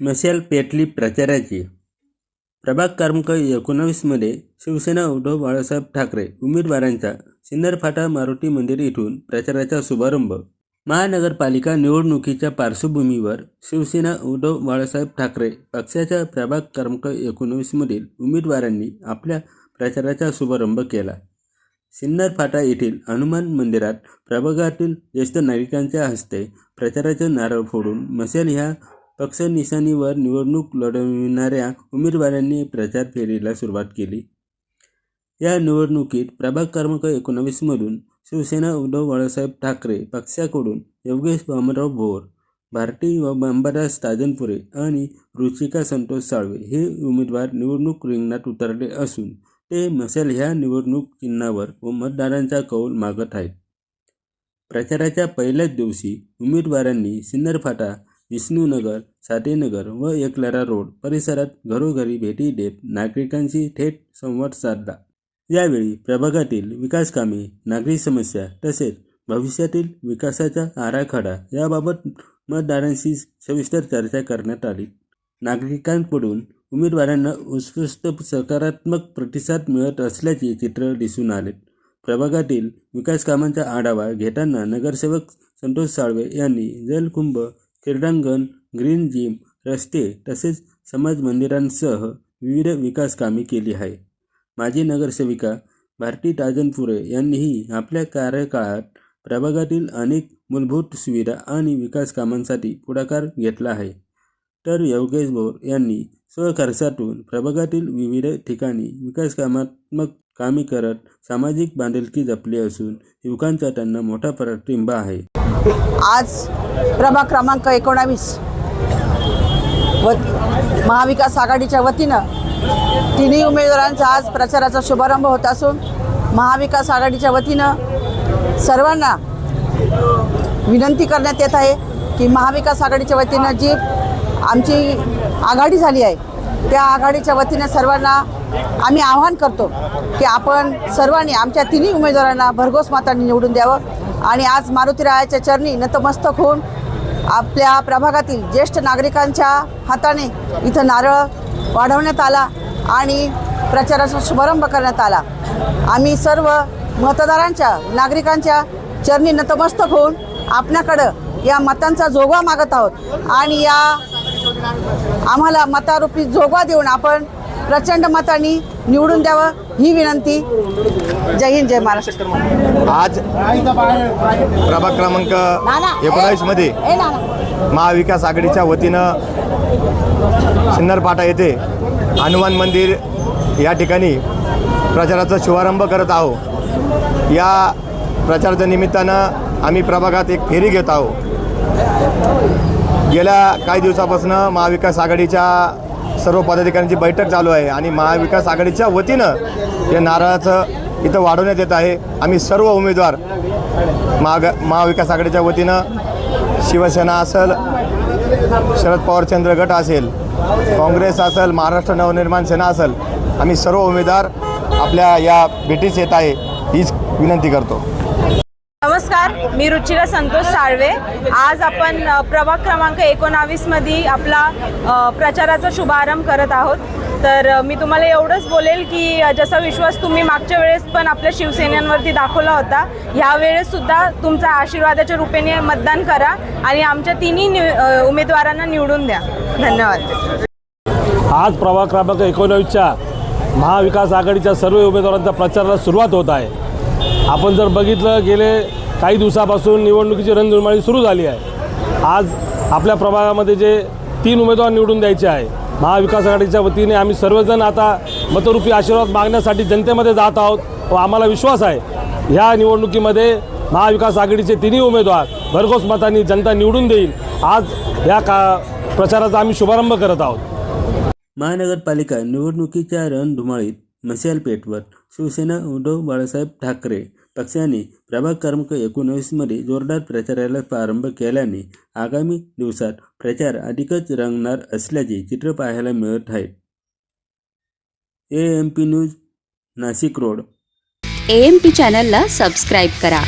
Michel पेटली प्रचाराची. प्रभाग क्रमांक एकोणावीसमध्ये शिवसेना उद्धव बाळासाहेब ठाकरे उमेदवारांचा सिन्नर फाटा मारुती मंदिर इथून प्रचाराचा शुभारंभ. महानगरपालिका निवडणुकीच्या पार्श्वभूमीवर शिवसेना उद्धव बाळासाहेब ठाकरे पक्षाच्या प्रभाग क्रमांक एकोणावीसमधील उमेदवारांनी आपल्या प्रचाराचा शुभारंभ केला. सिन्नर फाटा येथील हनुमान मंदिरात प्रभागातील ज्येष्ठ नागरिकांच्या हस्ते प्रचाराचे नारळ फोडून मशाल ह्या पक्ष निशाणीवर निवडणूक लढविणाऱ्या उमेदवारांनी प्रचार फेरीला सुरुवात केली. या निवडणुकीत प्रभाग क्रमांक एकोणावीसमधून शिवसेना उद्धव बाळासाहेब ठाकरे पक्षाकडून योगेश बामराव भोर भारती व अंबादास ताजनपुरे आणि रुचिका संतोष साळवे हे उमेदवार निवडणूक रिंगणात उतरले असून ते मशाल ह्या निवडणूक चिन्हावर व मतदारांचा कौल मागत आहेत. प्रचाराच्या पहिल्याच दिवशी उमेदवारांनी सिन्नर फाटा विष्णूनगर साठेनगर व एकलरा रोड परिसरात घरोघरी भेटी देत नागरिकांशी थेट संवाद साधला. यावेळी प्रभागातील विकासकामे नागरी समस्या तसेच भविष्यातील विकासाचा आराखडा याबाबत मतदारांशी सविस्तर चर्चा करण्यात आली. नागरिकांकडून उमेदवारांना उत्स्फूर्त सकारात्मक प्रतिसाद मिळत असल्याचे चित्र दिसून आले. प्रभागातील विकास कामांचा आढावा घेताना नगरसेवक संतोष साळवे यांनी जलकुंभ क्रीडांगण ग्रीन जिम रस्ते तसेच समाज मंदिरांसह विविध विकास कामे केली आहे माजी नगरसेविका भारती ताजनपुरे यांनीही आपल्या कार्यकाळात प्रभागातील अनेक मूलभूत सुविधा आणि विकास कामांसाठी पुढाकार घेतला आहे. तर योगेश भोर यांनी स्वखर्चातून प्रभागातील विविध ठिकाणी विकास कामात्मक कामे करत सामाजिक बांधिलकी जपली असून युवकांचा त्यांना मोठा प्रतिंबा आहे. आज प्रभाग क्रमांक एकोणावीस. व महाविकास आघाडीच्या वतीनं तिन्ही उमेदवारांचा आज प्रचाराचा शुभारंभ होत असून महाविकास आघाडीच्या वतीनं सर्वांना विनंती करण्यात येत आहे की महाविकास आघाडीच्या वतीनं जी आमची आघाडी झाली आहे त्या आघाडीच्या वतीनं सर्वांना आम्ही आवाहन करतो की आपण सर्वांनी आमच्या तिन्ही उमेदवारांना भरघोस मतांनी निवडून द्यावं. आणि आज मारुतीरायाच्या चरणी नतमस्तक होऊन आपल्या प्रभागातील ज्येष्ठ नागरिकांच्या हाताने इथं नारळ वाढवण्यात आला आणि प्रचाराचा शुभारंभ करण्यात आला. आम्ही सर्व मतदारांच्या नागरिकांच्या चरणी नतमस्तक होऊन आपल्याकडं या मतांचा जोगवा मागत आहोत आणि या आम्हाला मतारूपी जोगवा देऊन आपण प्रचंड मतांनी निवडून द्यावं. ही विनंती. जय हिंद जय महाराष्ट्र. आज प्रभाग क्रमांक एकोणावीसमध्ये ए नाना. महाविकास आघाडीच्या वतीनं सिन्नरपाटा येथे हनुमान मंदिर या ठिकाणी प्रचाराचा शुभारंभ करत आहोत. या प्रचाराच्या निमित्तानं आम्ही प्रभागात एक फेरी घेत आहोत. गेल्या काही दिवसापासून महाविकास आघाडीच्या सर्व पदाधिकाऱ्यांची बैठक चालू आहे आणि महाविकास आघाडीच्या वतीनं हे नारळाचं इथं वाढवण्यात येत आहे. आम्ही सर्व उमेदवार महाग महाविकास आघाडीच्या वतीनं शिवसेना असेल शरद पवार चंद्र गट असेल काँग्रेस असेल महाराष्ट्र नवनिर्माण सेना असेल आम्ही सर्व उमेदवार आपल्या या भेटीस येत आहे हीच विनंती करतो. नमस्कार. मी रुचिरा संतोष साळवे. आज आपण प्रभाग क्रमांक एकोणावीसमध्ये आपला प्रचाराचा शुभारंभ करत आहोत. तर मी तुम्हाला एवढंच बोलेल की जसा विश्वास तुम्ही मागच्या वेळेस पण आपल्या शिवसेनेवरती दाखवला होता ह्या वेळेससुद्धा तुमचा आशीर्वादाच्या रूपेने मतदान करा आणि आमच्या तिन्ही नि उमेदवारांना निवडून द्या. धन्यवाद. आज प्रभाग क्रमांक एकोणावीसच्या महाविकास आघाडीच्या सर्व उमेदवारांच्या प्रचाराला सुरुवात होत आहे. आपण जर बघितलं गेले काही दिवसापासून निवडणुकीची रणधुमाळी सुरू झाली आहे. आज आपल्या प्रभागामध्ये जे तीन उमेदवार निवडून द्यायचे आहे महाविकास आघाडीच्या वतीने आम्ही सर्वजण आता मतरूपी आशीर्वाद मागण्यासाठी जनतेमध्ये जात आहोत व आम्हाला विश्वास आहे ह्या निवडणुकीमध्ये महाविकास आघाडीचे तिन्ही उमेदवार भरघोस मतांनी जनता निवडून देईल. आज या का प्रचाराचा आम्ही शुभारंभ करत आहोत. महानगरपालिका निवडणुकीच्या रणधुमाळीत मशाल शिवसेना उद्धव बाळासाहेब ठाकरे पक्षाने प्रभाग क्रमांक एकोणवीसमध्ये जोरदार प्रचाराला प्रारंभ केल्याने आगामी दिवसात प्रचार अधिकच रंगणार असल्याचे चित्र पाहायला मिळत आहे. A M P news Nashik road. A M P चॅनलला सबस्क्राईब करा.